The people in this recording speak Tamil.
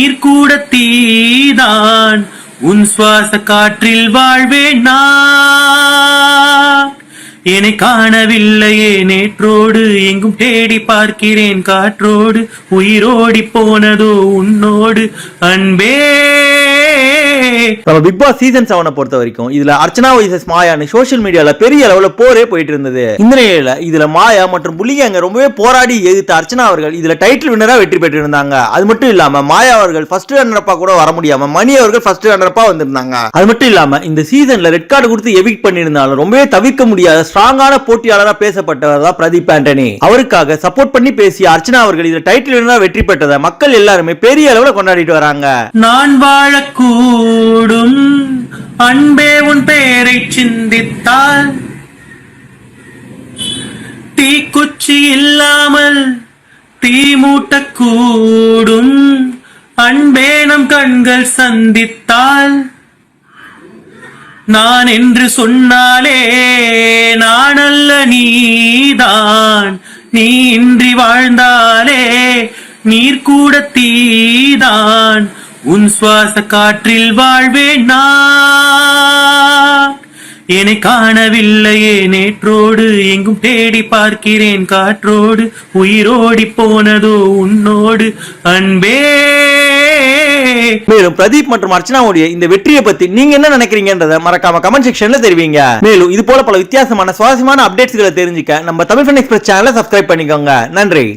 நீர் கூட தீதான் உன் சுவாச காற்றில் வாழ்வேன் நான். என்னை காணவில்லையே நேற்றோடு எங்கும் தேடி பார்க்கிறேன் காற்றோடு. உயிரோடி போனதோ உன்னோடு. அன்பே. நம்ம பிக் பாஸ் சீசன் செவனை பொறுத்த வரைக்கும் இதுல அர்ச்சனா வைசஸ் மாயான்னு சோசியல் மீடியால பெரிய அளவுல போரே போயிட்டு இருந்தது. இந்த நிலையில இதுல மாயா மற்றும் புள்ளிங்க ரொம்பவே போராடி எதிர்த்த அர்ச்சனா அவர்கள் இதுல டைட்டில் வின்னரா வெற்றி பெற்று இருந்தாங்க அது மட்டும் இல்லாம மாயா அவர்கள் ஃபர்ஸ்ட் ரன்னரப்பா கூட வர முடியாம மணி அவர்கள் ஃபர்ஸ்ட் ரன்னரப்பா வந்திருந்தாங்க. அது மட்டும் இல்லாம இந்த சீசன்ல ரெட் கார்டு கொடுத்து எவிக் பண்ணியிருந்தாலும் ரொம்பவே தவிர்க்க முடியாத ஸ்ட்ராங்கான போட்டியாளரா பேசப்பட்டவர் தான் பிரதீப் ஆண்டனி. அவருக்காக சப்போர்ட் பண்ணி பேசிய அர்ச்சனா அவர்கள் இதுல டைட்டில் வின்னரா வெற்றி பெற்றதை மக்கள் எல்லாருமே பெரிய அளவுல கொண்டாடிட்டு வராங்க. நான் வாழக்கூ சிந்தித்தால் தீக்குச்சி இல்லாமல் தீ மூட்டக்கூடும். அன்பே நம் கண்கள் சந்தித்தால் நான் என்று சொன்னாலே நான் அல்ல நீதான். நீ இன்றி வாழ்ந்தாலே நீர் கூட தீதான். உன் சுவாச காற்றில் வாழ்வேன் நான். என்னை காணவில்லையே நேற்றோடு. எங்கும் தேடி பார்க்கிறேன் காற்றோடு. உயிரோடி போனதோ உன்னோடு. அன்பே. மேலும் பிரதீப் மற்றும் அர்ச்சனாவுடைய இந்த வெற்றியை பத்தி நீங்க என்ன நினைக்கிறீங்கன்றத மறக்காம கமெண்ட் செக்ஷன்ல தெரிவிங்க. மேலும் இது போல பல வித்தியாசமான சுவாரஸ்யமான அப்டேட்ஸ்களை தெரிஞ்சுக்க நம்ம தமிழ் எக்ஸ்பிரஸ் சேனலை சப்ஸ்கிரைப் பண்ணிக்கோங்க. நன்றி.